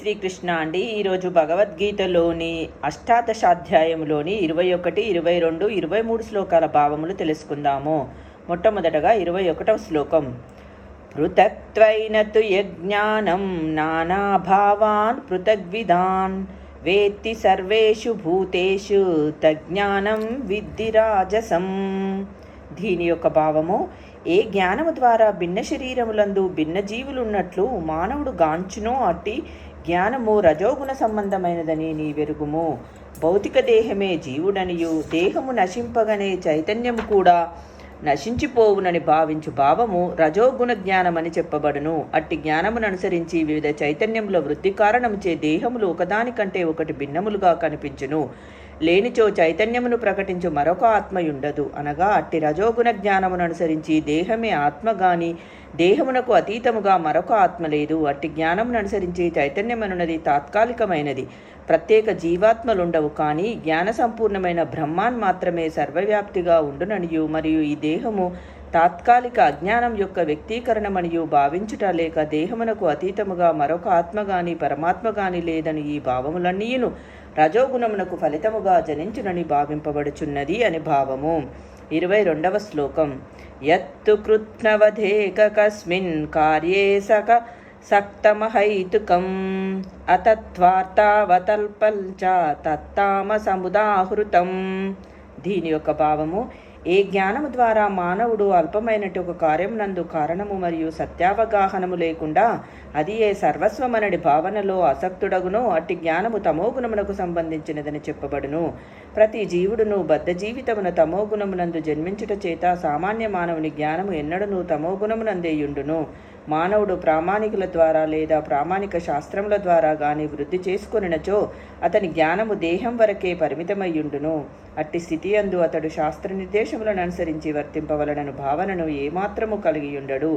శ్రీకృష్ణ అండి. ఈరోజు భగవద్గీతలోని అష్టాదశాధ్యాయంలోని ఇరవై ఒకటి ఇరవై రెండు ఇరవై మూడు శ్లోకాల భావములు తెలుసుకుందాము. మొట్టమొదటగా ఇరవై ఒకటవ శ్లోకం. పృథక్త్వైన తు యజ్ఞానం నానాభావాన్ పృథగ్విధాన్ వేత్తి సర్వేషు భూతేషు తజ్ఞానం విద్ధి రాజసం. దీని యొక్క భావము ఏ జ్ఞానము ద్వారా భిన్న శరీరములందు భిన్న జీవులున్నట్లు మానవుడు గాంచునో అట్టి జ్ఞానము రజోగుణ సంబంధమైనదని నీ వెరుగుము భౌతిక దేహమే జీవుడనియు దేహము నశింపగనే చైతన్యము కూడా నశించిపోవునని భావించు భావము రజోగుణ జ్ఞానమని చెప్పబడును. అట్టి జ్ఞానమును అనుసరించి వివిధ చైతన్యముల వృద్ధి కారణముచే దేహములు ఒకదానికంటే ఒకటి భిన్నములుగా కనిపించును. లేనిచో చైతన్యమును ప్రకటించు మరొక ఆత్మయుండదు. అనగా అట్టి రజోగుణ జ్ఞానమును అనుసరించి దేహమే ఆత్మ గాని దేహమునకు అతీతముగా మరొక ఆత్మ లేదు. అట్టి జ్ఞానమును అనుసరించి చైతన్యమనున్నది తాత్కాలికమైనది. ప్రత్యేక జీవాత్మలుండవు కానీ జ్ఞాన సంపూర్ణమైన బ్రహ్మాన్ మాత్రమే సర్వవ్యాప్తిగా ఉండుననియు. మరియు ఈ దేహము తాత్కాలిక అజ్ఞానం యొక్క వ్యక్తీకరణమనియు భావించుట లేక దేహమునకు అతీతముగా మరొక ఆత్మ గాని పరమాత్మ గాని లేదని ఈ భావములన్నీయును రజోగుణమునకు ఫలితముగా జనించునని భావింపబడుచున్నది అని భావము. ఇరవై రెండవ శ్లోకం. యత్తు కృత్నవధేకస్మిన్ కార్యే సక సక్తమహైతుకం అతత్వార్తావతల్పల్చ చ తత్తామ సముదాహృతం దీని యొక్క భావము ఏ జ్ఞానము ద్వారా మానవుడు అల్పమైనటు ఒక కార్యమునందు కారణము మరియు సత్యావగాహనము లేకుండా అది ఏ సర్వస్వమనడి భావనలో ఆసక్తుడగునో అట్టి జ్ఞానము తమోగుణమునకు సంబంధించినదని చెప్పబడును. ప్రతి జీవుడును బద్ధ జీవితమున తమోగుణమునందు జన్మించుట చేత సామాన్య మానవుని జ్ఞానము ఎన్నడను తమోగుణమునందేయుండును మానవుడు ప్రామాణికుల ద్వారా లేదా ప్రామాణిక శాస్త్రముల ద్వారా గాని వృద్ధి చేసుకొనినచో అతని జ్ఞానము దేహం వరకే పరిమితమయ్యుండును అట్టి స్థితి అందు అతడు శాస్త్ర నిర్దేశం ఉపదేశములను అనుసరించి వర్తింపవలనను భావనను ఏమాత్రము కలిగి ఉండడు.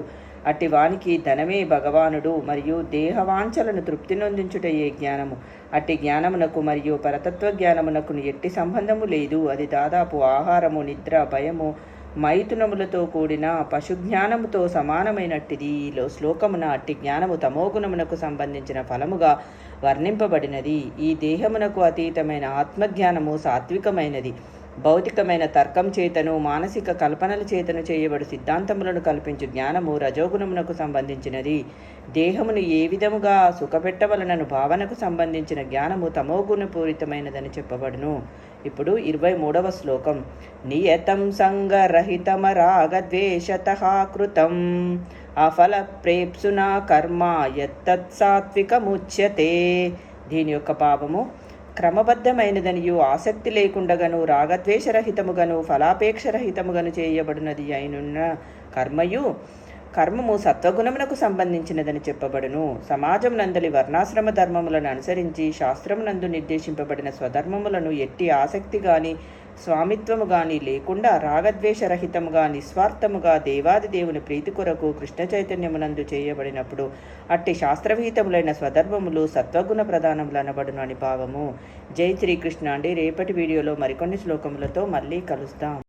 అట్టి వానికి ధనమే భగవానుడు మరియు దేహవాంఛలను తృప్తి నొందించుటయే జ్ఞానము. అట్టి జ్ఞానమునకు మరియు పరతత్వ జ్ఞానమునకు ఎట్టి సంబంధము లేదు. అది దాదాపు ఆహారము నిద్ర భయము మైథునములతో కూడిన పశుజ్ఞానముతో సమానమైనట్టిది. ఈలో శ్లోకమున అట్టి జ్ఞానము తమోగుణమునకు సంబంధించిన ఫలముగా వర్ణింపబడినది. ఈ దేహమునకు అతీతమైన ఆత్మజ్ఞానము సాత్వికమైనది. భౌతికమైన తర్కం చేతను మానసిక కల్పనల చేతను చేయబడు సిద్ధాంతములను కల్పించు జ్ఞానము రజోగుణమునకు సంబంధించినది. దేహమును ఏ విధముగా సుఖపెట్టవలనను భావనకు సంబంధించిన జ్ఞానము తమోగుణపూరితమైనదని చెప్పబడును. ఇప్పుడు ఇరవై మూడవ శ్లోకం. నియతం సంగరహితమరాగద్వేషత కృతం అఫల ప్రేప్సునా కర్మ యత్తత్సాత్వికముచ్యతే దీని యొక్క పాపము క్రమబద్ధమైనదనియు ఆసక్తి లేకుండగను రాగద్వేషరహితముగను ఫలాపేక్షరహితముగను చేయబడినది అయినున్న కర్మయు కర్మము సత్వగుణమునకు సంబంధించినదని చెప్పబడును. సమాజం నందలి వర్ణాశ్రమ ధర్మములను అనుసరించి శాస్త్రమునందు నిర్దేశింపబడిన స్వధర్మములను ఎట్టి ఆసక్తి గాని స్వామిత్వము గాని లేకుండా రాగద్వేషరహితముగా నిస్వార్థముగా దేవాది దేవుని ప్రీతి కొరకు కృష్ణ చైతన్యమునందు చేయబడినప్పుడు అట్టి శాస్త్రవిహితములైన స్వధర్మములు సత్వగుణ ప్రధానములు అనబడును అని భావము. జై శ్రీకృష్ణ అండి. రేపటి వీడియోలో మరికొన్ని శ్లోకములతో మళ్ళీ కలుస్తాం.